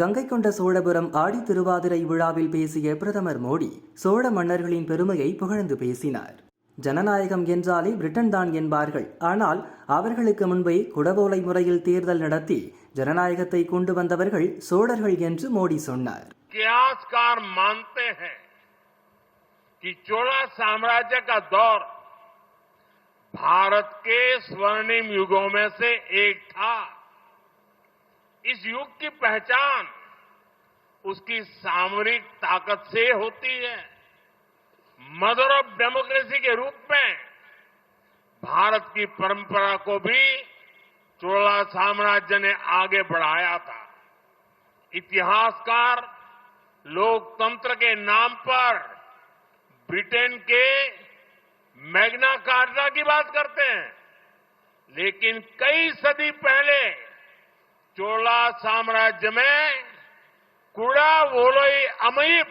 கங்கை கொண்ட சோழபுரம் ஆடி திருவாதிரை விழாவில் பேசிய பிரதமர் மோடி சோழ மன்னர்களின் பெருமையை புகழ்ந்து பேசினார் ஜனநாயகம் என்றாலே பிரிட்டன் தான் என்பார்கள் ஆனால் அவர்களுக்கு முன்பே குடவோலை முறையில் தேர்தல் நடத்தி ஜனநாயகத்தை கொண்டு வந்தவர்கள் சோழர்கள் என்று மோடி சொன்னார் इतिहासकार मानते हैं कि चोला साम्राज्य का दौर भारत के स्वर्णिम युगों में से एक था इस युग की पहचान उसकी सामरिक ताकत से होती है। मदर ऑफ़ डेमोक्रेसी के रूप में भारत की परंपरा को भी चोला साम्राज्य ने आगे बढ़ाया था। इतिहासकार लोकतंत्र के नाम पर ब्रिटेन के मैग्ना कार्टा की बात करते हैं, लेकिन कई सदी पहले चोला साम्राज्य में कुड़ा वोलोई अमीप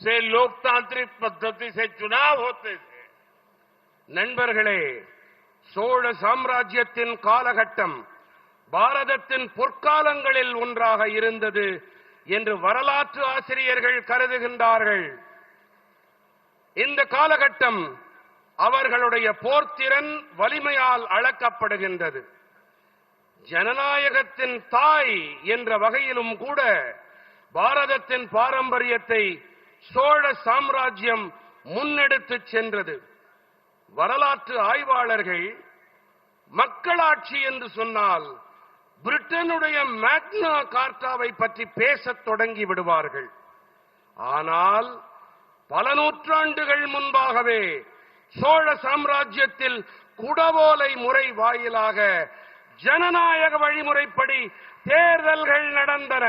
से लोकतांत्रिक पद्धति से चुनाव होते थे நண்பர்களே சோழ சாம்ராஜ்யத்தின் காலகட்டம் பாரதத்தின் பொற்காலங்களில் ஒன்றாக இருந்தது என்று வரலாற்று ஆசிரியர்கள் கருதுகின்றார்கள் இந்த காலகட்டம் அவர்களுடைய போர்த்திறன் வலிமையால் அளக்கப்படுகின்றது ஜனநாயகத்தின் தாய் என்ற வகையிலும் கூட பாரதத்தின் பாரம்பரியத்தை சோழ சாம்ராஜ்யம் முன்னெடுத்துச் சென்றது. வரலாற்று ஆய்வாளர்கள் மக்களாட்சி என்று சொன்னால் பிரிட்டனுடைய மேக்னா கார்டாவை பற்றி பேசத் தொடங்கி விடுவார்கள். ஆனால் பல நூற்றாண்டுகள் முன்பாகவே சோழ சாம்ராஜ்யத்தில் குடவோலை முறை வாயிலாக ஜனநாயக வழிமுறைப்படி தேர்தல்கள் நடந்தன.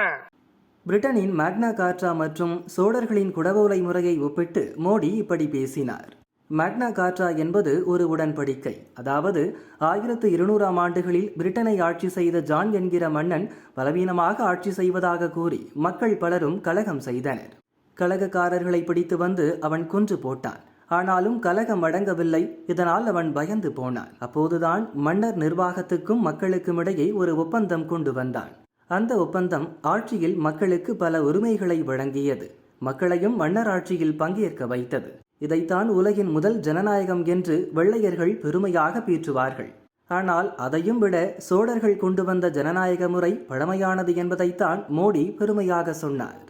பிரிட்டனின் மேக்னா காற்றா மற்றும் சோழர்களின் குடவோலை முறையை ஒப்பிட்டு மோடி இப்படி பேசினார். மேக்னா காற்றா என்பது ஒரு உடன்படிக்கை. அதாவது ஆயிரத்து இருநூறாம் ஆண்டுகளில் பிரிட்டனை ஆட்சி செய்த ஜான் என்கிற மன்னன் பலவீனமாக ஆட்சி செய்வதாக கூறி மக்கள் பலரும் கலகம் செய்தனர். கலகக்காரர்களை பிடித்து வந்து அவன் குன்று போட்டான். ஆனாலும் கலகம் அடங்கவில்லை. இதனால் அவன் பயந்து போனான். அப்போதுதான் மன்னர் நிர்வாகத்துக்கும் மக்களுக்கும் இடையே ஒரு ஒப்பந்தம் கொண்டு வந்தான். அந்த ஒப்பந்தம் ஆட்சியில் மக்களுக்கு பல உரிமைகளை வழங்கியது. மக்களையும் மன்னர் ஆட்சியில் பங்கேற்க வைத்தது. இதைத்தான் உலகின் முதல் ஜனநாயகம் என்று வெள்ளையர்கள் பெருமையாக பீற்றுவார்கள். ஆனால் அதையும் விட சோழர்கள் கொண்டு வந்த ஜனநாயக முறை பழமையானது என்பதைத்தான் மோடி பெருமையாக சொன்னார்.